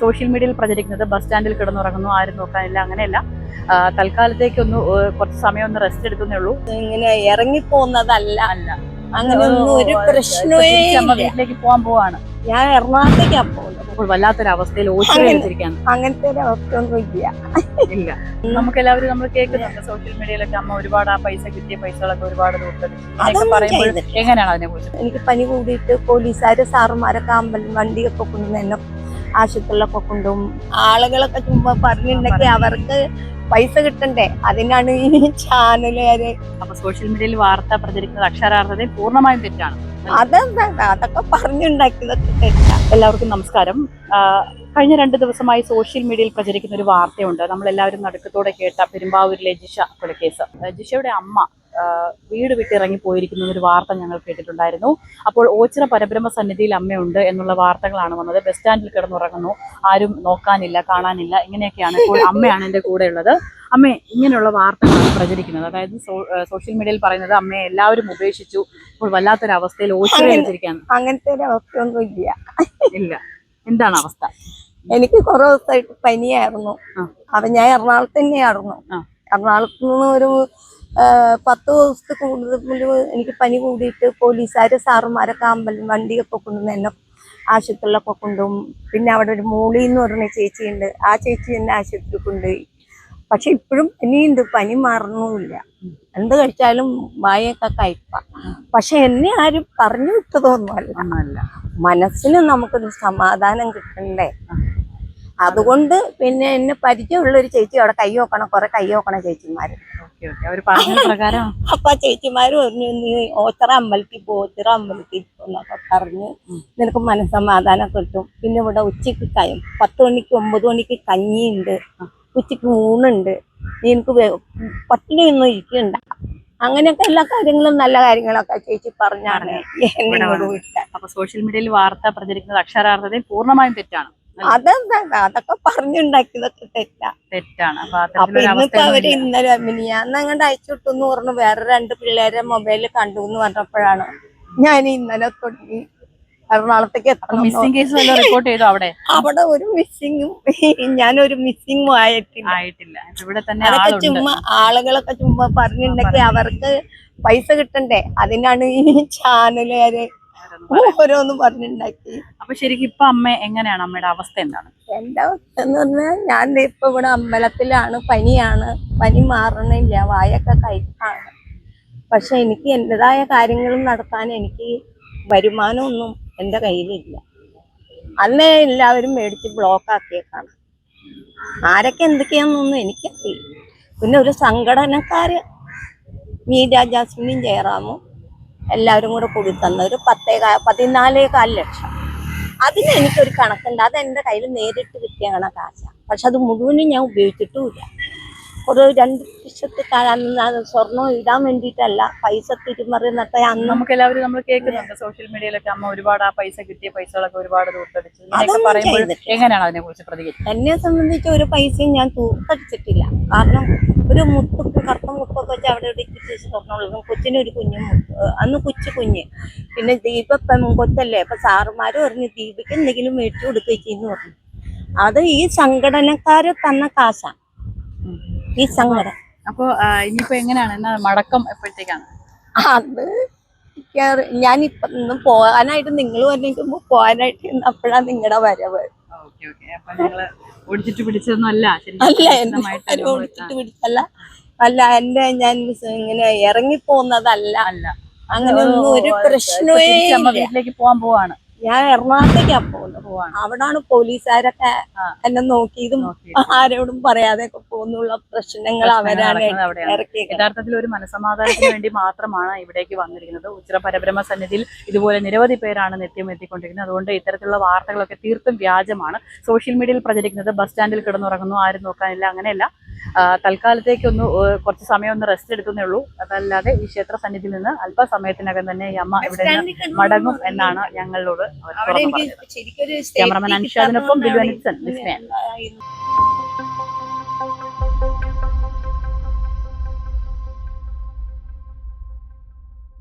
Social മീഡിയയിൽ പ്രചരിക്കുന്നത് bus സ്റ്റാൻഡിൽ കിടന്നുറങ്ങുന്നു ആരും നോക്കാനില്ല അങ്ങനെയല്ല. തൽക്കാലത്തേക്കൊന്ന് കുറച്ച് സമയം ഒന്ന് റെസ്റ്റ് എടുക്കുന്നേ ഉള്ളൂ. ഇങ്ങനെ ഇറങ്ങിപ്പോന്നതല്ല. അല്ല. അങ്ങനെയൊന്നും ഒരു പ്രശ്നമേ. വീട്ടിലേക്ക് പോകാൻ പോവാണ്. ഞാൻ എറണാകുളത്തേക്കാണ് പോകുന്നത്. വല്ലാത്തൊരു അവസ്ഥയിൽ അങ്ങനെ. അങ്ങനത്തെ ഒരു അവസ്ഥ ഒന്നും ഇല്ല. ഇല്ല നമുക്ക് എല്ലാവരും നമ്മൾ കേൾക്കുന്നുണ്ട്. സോഷ്യൽ മീഡിയയിലൊക്കെ അമ്മ ഒരുപാട് ആ പൈസ കിട്ടിയ പൈസകളൊക്കെ ഒരുപാട് പറയുമ്പോൾ എങ്ങനെയാണ് അതിനെ കുറിച്ച് എനിക്ക് പനി കൂടിയിട്ട് പോലീസുകാര് സാറുമാരൊക്കെ അമ്പലം വണ്ടിയൊക്കെ കൊണ്ടുവന്ന് എന്നെ ആശുപത്രിയിലൊക്കെ കൊണ്ടുപോകും ആളുകളൊക്കെ ചുമ്മാ പറഞ്ഞിട്ടുണ്ടെങ്കിൽ അവർക്ക് പൈസ കിട്ടണ്ടേ? അതിനാണ് ഈ ചാനലുകാര് അപ്പൊ സോഷ്യൽ മീഡിയയിൽ വാർത്ത പ്രചരിക്കുന്നത് അക്ഷരാർത്ഥത പൂർണമായും തെറ്റാണ്. അതെന്താ അതൊക്കെ പറഞ്ഞുണ്ടാക്കിയതൊക്കെ തെറ്റാ. എല്ലാവർക്കും നമസ്കാരം. കഴിഞ്ഞ രണ്ട് ദിവസമായി സോഷ്യൽ മീഡിയയിൽ പ്രചരിക്കുന്ന ഒരു വാർത്തയുണ്ട്. നമ്മളെല്ലാവരും നടുക്കത്തോടെ കേട്ട പെരുമ്പാവൂരിലെ ജിഷ കൊലക്കേസ് ജിഷയുടെ അമ്മ വീട് വിട്ടിറങ്ങി പോയിരിക്കുന്ന ഒരു വാർത്ത ഞങ്ങൾ കേട്ടിട്ടുണ്ടായിരുന്നു. അപ്പോൾ ഓച്ചിറ പരബ്രഹ്മ സന്നിധിയിൽ അമ്മയുണ്ട് എന്നുള്ള വാർത്തകളാണ് വന്നത്. ബസ് സ്റ്റാൻഡിൽ കിടന്നുറങ്ങുന്നു. ആരും നോക്കാനില്ല കാണാനില്ല ഇങ്ങനെയൊക്കെയാണ് ഇപ്പോൾ അമ്മയാണ് എന്റെ കൂടെ ഉള്ളത് അമ്മേ ഇങ്ങനെയുള്ള വാർത്തകളാണ് പ്രചരിക്കുന്നത്. അതായത് സോഷ്യൽ മീഡിയയിൽ പറയുന്നത് അമ്മയെ എല്ലാവരും ഉപേക്ഷിച്ചു. ഇപ്പോൾ വല്ലാത്തൊരു അവസ്ഥയിൽ ഓച്ചിറ വെച്ചിരിക്കുകയാണ് അങ്ങനത്തെ ഒരു അവസ്ഥയൊന്നും ഇല്ല ഇല്ല. എന്താണ് അവസ്ഥ? എനിക്ക് കുറെ ദിവസമായിട്ട് പനിയായിരുന്നു. അപ്പൊ ഞാൻ എറണാകുളത്ത് തന്നെയായിരുന്നു. എറണാകുളത്ത് നിന്ന് ഒരു പത്ത് ദിവസത്തെ കൂടുതൽ എനിക്ക് പനി കൂടിയിട്ട് പോലീസുകാര് സാറുമാരൊക്കെ അമ്പലം വണ്ടിയൊക്കെ കൊണ്ടുവന്ന് എന്നെ ആശുപത്രിയിലൊക്കെ കൊണ്ടുപോകും പിന്നെ അവിടെ ഒരു മൂളി എന്ന് പറഞ്ഞ ചേച്ചിയുണ്ട്. ആ ചേച്ചി എന്നെ ആശുപത്രിയിൽ കൊണ്ടുപോയി. പക്ഷെ ഇപ്പോഴും പനിയുണ്ട് പനി മാറണമില്ല എന്ത് കഴിച്ചാലും വായൊക്കെ കയ്പ പക്ഷെ എന്നെ ആരും പറഞ്ഞു വിട്ടതൊന്നുമല്ല മനസ്സിന് നമുക്കൊരു സമാധാനം കിട്ടണ്ടേ? അതുകൊണ്ട് പിന്നെ എന്നെ പരിചയമുള്ള ഒരു ചേച്ചി അവിടെ കൈ നോക്കണം കുറെ കൈ നോക്കണ ചേച്ചിമാര്. അപ്പൊ ചേച്ചിമാര് പറഞ്ഞു നീ ഓത്തറ അമ്പലത്തിൽ പോത്തറ അമ്പലത്തിൽ പോന്നൊക്കെ പറഞ്ഞ് നിനക്ക് മനസ്സമാധാനം കിട്ടും. പിന്നെ ഇവിടെ ഉച്ചയ്ക്ക് കയം പത്ത് മണിക്ക് ഒമ്പത് മണിക്ക് കഞ്ഞിയുണ്ട്. ഉച്ചയ്ക്ക് ഊണുണ്ട്. നീ എനിക്ക് പട്ടിണിയൊന്നും ഇരിക്കണ്ട. അങ്ങനെയൊക്കെ എല്ലാ കാര്യങ്ങളും നല്ല കാര്യങ്ങളൊക്കെ ചേച്ചി പറഞ്ഞാണ് സോഷ്യൽ മീഡിയയിൽ വാർത്ത പ്രചരിക്കുന്നത് അക്ഷരാർത്ഥത്തിൽ പൂർണമായും തെറ്റാണ്. അതെന്താ? അതൊക്കെ പറഞ്ഞുണ്ടാക്കിയതൊക്കെ തെറ്റാ. തെറ്റാണ്. അപ്പൊ ഇന്നിപ്പോ അവർ ഇന്നലെ മിനിയാന്ന് അങ്ങോട്ട് അയച്ചു വിട്ടുന്ന് പറഞ്ഞു. വേറെ രണ്ട് പിള്ളേരെ മൊബൈലിൽ കണ്ടു എന്ന് പറഞ്ഞപ്പോഴാണ് ഞാൻ ഇന്നലെ തുടങ്ങി എറണാകുളത്തേക്ക് എത്തണം മിസ്സിംഗ് കേസ് റിപ്പോർട്ട് ചെയ്തു അവിടെ? അവിടെ ഒരു മിസ്സിങ്ങും ഞാനൊരു മിസ്സിങ്ങും ആയിട്ടില്ല. ആയിട്ടില്ല. ഇവിടെ തന്നെ അതൊക്കെ ചുമ്മാ ആളുകളൊക്കെ ചുമ്മാ പറഞ്ഞിട്ടുണ്ടെങ്കിൽ അവർക്ക് പൈസ കിട്ടണ്ടേ? അതിനാണ് ഈ ചാനലുകാര് ഓരോന്ന് പറഞ്ഞിണ്ടാക്കി. അപ്പൊ ശരിക്കും ഇപ്പൊ അമ്മ എങ്ങനെയാണ് അമ്മയുടെ അവസ്ഥ എന്താണ്? എന്റെ അവസ്ഥ എന്ന് പറഞ്ഞാൽ ഞാൻ ഇപ്പൊ ഇവിടെ അമ്പലത്തിലാണ് പനിയാണ്. പനി മാറണില്ല വായൊക്കെ കയ്പാണ് പക്ഷെ എനിക്ക് എന്റെതായ കാര്യങ്ങളും നടത്താൻ എനിക്ക് വരുമാനമൊന്നും എന്റെ കയ്യിലില്ല. അന്നേ എല്ലാവരും മേടിച്ച് ബ്ലോക്ക് ആക്കിയേക്കാണ്. ആരൊക്കെ എന്തൊക്കെയാണെന്നൊന്നും എനിക്കറിയില്ല. പിന്നെ ഒരു സംഘടനക്കാര് മീര ജാസ്മിനും ജയറാമും എല്ലാവരും കൂടെ കൂടി തന്ന ഒരു പത്തേ കാ- പതിനാലേ കാൽ ലക്ഷം. അതിന് എനിക്കൊരു കണക്കുണ്ട്. അത് എന്റെ കയ്യിൽ നേരിട്ട് കിട്ടിയ കണക്കാശ പക്ഷെ അത് മുഴുവനും ഞാൻ ഉപയോഗിച്ചിട്ടുമില്ല. ഒരു രണ്ട് ലക്ഷത്തി സ്വർണം ഇടാൻ വേണ്ടിയിട്ടല്ല പൈസ തിരിമറി നട്ട അന്ന് നമുക്ക് എല്ലാവരും നമ്മൾ കേൾക്കുന്നുണ്ട്. സോഷ്യൽ മീഡിയയിലൊക്കെ അമ്മ ഒരുപാട് ആ പൈസ കിട്ടിയ പൈസകളൊക്കെ ഒരുപാട്. എങ്ങനെയാണ് അതിനെ കുറിച്ച് പ്രതികരിക്കുന്നത്? എന്നെ സംബന്ധിച്ച് ഒരു പൈസയും ഞാൻ തൂക്കടിച്ചിട്ടില്ല കാരണം ഒരു മുത്തൊക്കെ കറുത്ത മുപ്പൊക്കെ വെച്ച് അവിടെ ഇവിടെ ഇട്ടിട്ട് സ്വർണമുള്ളതും കൊച്ചിനൊരു കുഞ്ഞു അന്ന് കൊച്ചു കുഞ്ഞ്. പിന്നെ ദീപ കൊച്ചല്ലേ അപ്പൊ സാറുമാര് പറഞ്ഞു ദീപയ്ക്ക് എന്തെങ്കിലും മേടിച്ചു കൊടുക്കുകയും ചെയ്യുന്ന പറഞ്ഞു. അത് ഈ സംഘടനക്കാര് തന്ന കാശാ. ഈ സംഘടന. അപ്പോൾ ഇനിയിപ്പോ എങ്ങനെയാണ്? എന്നാ മടക്കം എപ്പോഴത്തേക്കാണ്? അത് ഇന്ന് പോകാനായിട്ട് നിങ്ങൾ പറഞ്ഞിട്ടുമ്പോ പോകാനായിട്ട് അപ്പോഴാണ് നിങ്ങളുടെ വരവ്. Okay okay. അപ്പൊ നിങ്ങൾ ഓടിച്ചിട്ട് പിടിച്ചതൊന്നും അല്ല. അല്ല ഓടിച്ചിട്ട് പിടിച്ചല്ല അല്ല എന്റെ ഞാൻ ഇങ്ങനെ ഇറങ്ങിപ്പോന്നതല്ല അല്ല. അങ്ങനെ ഒന്നും ഒരു പ്രശ്നമേ പോവാൻ വീട്ടിലേക്ക് പോകാൻ പോവാണ്. ഞാൻ എറണാകുളത്തേക്കാ പോകുന്നത് പോവാണ്. അവിടാണ് പോലീസുകാരൊക്കെ. എന്നെ നോക്കിയതും നോക്കി ആരോടും പറയാതെ പോകുന്നുള്ള പ്രശ്നങ്ങൾ അവരാണ് യഥാർത്ഥത്തിൽ ഒരു മനസമാധാനത്തിന് വേണ്ടി മാത്രമാണ് ഇവിടേക്ക് വന്നിരിക്കുന്നത്. ഉച്ചിറ പരബ്രഹ്മ സന്നിധിയിൽ ഇതുപോലെ നിരവധി പേരാണ് നിത്യം എത്തിക്കൊണ്ടിരിക്കുന്നത്. അതുകൊണ്ട് ഇത്തരത്തിലുള്ള വാർത്തകളൊക്കെ തീർത്തും വ്യാജമാണ്. സോഷ്യൽ മീഡിയയിൽ പ്രചരിക്കുന്നത് ബസ് സ്റ്റാൻഡിൽ കിടന്നുറങ്ങുന്നു ആരും നോക്കാനില്ല അങ്ങനെയല്ല. തൽക്കാലത്തേക്ക് തൽക്കാലത്തേക്കൊന്ന് കുറച്ച് സമയം ഒന്ന് റെസ്റ്റ് എടുക്കുന്നേ ഉള്ളൂ. അതല്ലാതെ ഈ ക്ഷേത്ര സന്നിധിയിൽ നിന്ന് അല്പസമയത്തിനകം തന്നെ ഈ അമ്മ ഇവിടെ മടങ്ങും എന്നാണ് ഞങ്ങളോട് ക്യാമറമാൻ അനുഷാദിനൊപ്പം ബിൽവനിക്സൺ വിസ്മയൻ